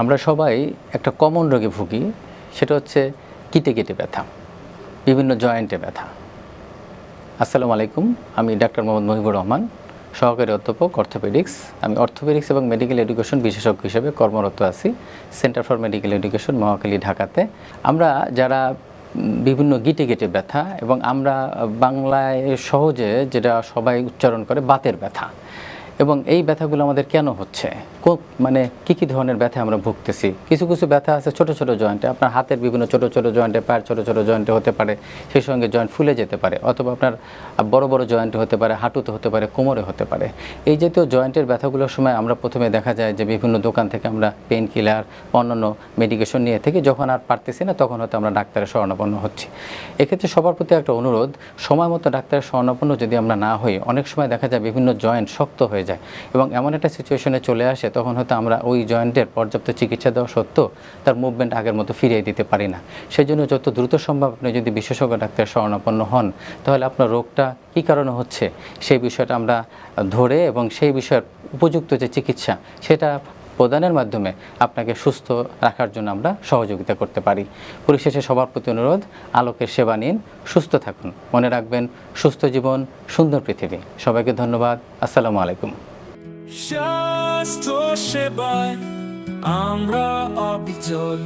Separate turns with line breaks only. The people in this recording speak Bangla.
আমরা সবাই একটা কমন রোগে ভুগি, সেটা হচ্ছে কিটে কেটে ব্যথা, বিভিন্ন জয়েন্টে ব্যথা। আসসালামু আলাইকুম, আমি ডাক্তার মোহাম্মদ মহিবুর রহমান, সহকারী অধ্যাপক, অর্থোপেডিক্স। আমি অর্থোপেডিক্স এবং মেডিকেল এডুকেশন বিশেষজ্ঞ হিসেবে কর্মরত আছি, centre for medical education, Mohakhali, ঢাকাতে। আমরা যারা বিভিন্ন গিটে গিটে ব্যথা এবং আমরা বাংলায় সহজে যেটা সবাই উচ্চারণ করে, বাতের ব্যথা। এবং এই ব্যথাগুলো আমাদের কেন হচ্ছে? মানে কী কী ধরনের ব্যথা আমরা ভুগতেছি? কিছু কিছু ব্যথা আছে ছোট ছোট জয়েন্টে আপনার হাতের বিভিন্ন ছোট ছোট জয়েন্টে পায়ের ছোট ছোট জয়েন্টে হতে পারে। সেই সঙ্গে জয়েন্ট ফুলে যেতে পারে। অথবা আপনার বড় বড় জয়েন্টে হতে পারে, হাঁটুতে হতে পারে, কোমরে হতে পারে। এই জাতীয় জয়েন্টের ব্যথাগুলোর সময় আমরা প্রথমে দেখা যায় যে বিভিন্ন দোকান থেকে আমরা পেন কিলার অন্যান্য মেডিকেশন নিয়ে থেকে যখন আর পারতেছি না, তখন হয়তো আমরা ডাক্তারের শরণাপন্ন হচ্ছি। এক্ষেত্রে সবার প্রতি একটা অনুরোধ, সময় মতো ডাক্তারের শরণাপন্ন যদি আমরা না হই, অনেক সময় দেখা যায় বিভিন্ন জয়েন্ট শক্ত হয়ে যায়। এবং এমন একটা সিচুয়েশনে চলে আসে, তখন হয়তো আমরা ওই জয়েন্টের পর্যাপ্ত চিকিৎসা দেওয়া সত্ত্বেও তার মুভমেন্ট আগের মতো ফিরিয়ে দিতে পারি না। সেই জন্য যত দ্রুত সম্ভব আপনি যদি বিশেষজ্ঞ ডাক্তার শরণাপন্ন হন, তাহলে আপনার রোগটা কী কারণে হচ্ছে, সেই বিষয়টা আমরা ধরে এবং সেই বিষয়ের উপযুক্ত যে চিকিৎসা, সেটা প্রদানের মাধ্যমে আপনাকে সুস্থ রাখার জন্য আমরা সহযোগিতা করতে পারি। পরিশেষে সবার প্রতি অনুরোধ, আলোকের সেবা নিন, সুস্থ থাকুন। মনে রাখবেন, সুস্থ জীবন, সুন্দর পৃথিবী। সবাইকে ধন্যবাদ। আসসালামু আলাইকুম।
স্বাস্থ্য সেবায় আমরা অবিচল।